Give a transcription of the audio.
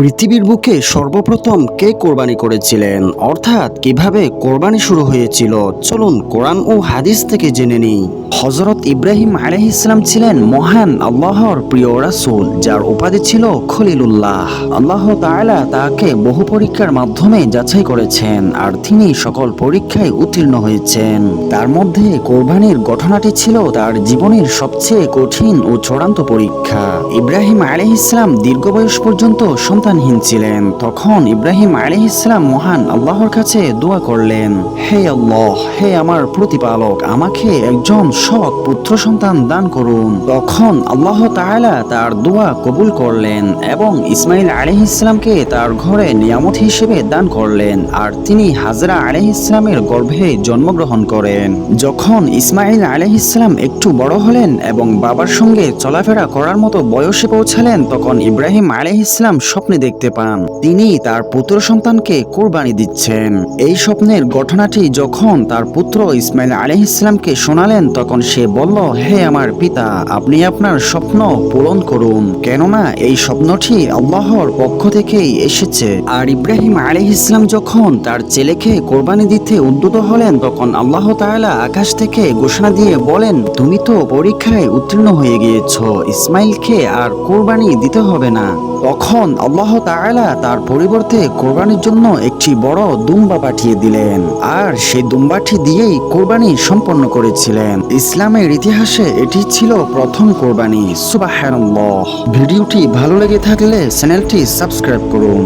পৃথিবীর বুকে সর্বপ্রথম কে কোরবানি করেছিলেন? অর্থাৎ কীভাবে কোরবানি শুরু হয়েছিল? চলুন কোরআন ও হাদিস থেকে জেনে নিই। হজরত ইব্রাহিম আলহ ইসলাম ছিলেন মহান আল্লাহর প্রিয় রাসুল, যার উপাধি ছিল খলিলুল্লাহ। আল্লাহ তাআলা তাকে বহু পরীক্ষার মাধ্যমে যাচাই করেছেন, আর তিনি সকল পরীক্ষায় উত্তীর্ণ হয়েছেন। তার মধ্যে কোরবানির ঘটনাটি ছিল তার জীবনের সবচেয়ে কঠিন ও চূড়ান্ত পরীক্ষা। ইব্রাহিম আলহ ইসলাম দীর্ঘ বয়স পর্যন্ত সন্তানহীন ছিলেন। তখন ইব্রাহিম আলহ ইসলাম মহান আল্লাহর কাছে দোয়া করলেন, হে আল্লাহ, হে আমার প্রতিপালক, আমাকে একজন সৎ পুত্র সন্তান দান করুন। তখন আল্লাহ তাআলা তার দোয়া কবুল করলেন এবং ইসমাইল আলহ ইসলামকে তার ঘরে নিয়ামত হিসেবে দান করলেন, আর তিনি হাজরা আলহ ইসলামের গর্ভে জন্মগ্রহণ করেন। যখন ইসমাইল আলহ ইসলাম একটু বড় হলেন এবং বাবার সঙ্গে চলাফেরা করার মতো বয়সে পৌঁছালেন, তখন ইব্রাহিম আলহ ইসলাম স্বপ্নে দেখতে পান। তিনি তার পুত্র সন্তানকে কোরবানি দিচ্ছেন। এই স্বপ্নের ঘটনাটি যখন তার পুত্র ইসমাইল আলহ ইসলামকে শোনালেন, তখন সে বলল, হে আমার পিতা, আপনি আপনার স্বপ্ন পূরণ করুন। কেননা এই স্বপ্নটি আল্লাহর পক্ষ থেকেই এসেছে। আর ইব্রাহিম আলহ ইসলাম যখন তার ছেলেকে কোরবানি দিতে উদ্যত হলেন, তখন আল্লাহ তাআলা আকাশ থেকে ঘোষণা দিয়ে বলেন, তুমি তো পরীক্ষায় উত্তীর্ণ হয়ে গিয়েছ। ইসমাইলকে আর কোরবানি দিতে হবে না। তখন আল্লাহ তাআলা তার পরিবর্তে কোরবানির জন্য একটি বড় দুম্বা পাঠিয়ে দিলেন। আর সেই দুম্বাটি দিয়েই কোরবানি সম্পন্ন করেছিলেন। ইসলামের ইতিহাসে এটি ছিল প্রথম কোরবানি। সুবাহ ভিডিওটি ভালো লেগে থাকলে চ্যানেলটি সাবস্ক্রাইব করুন।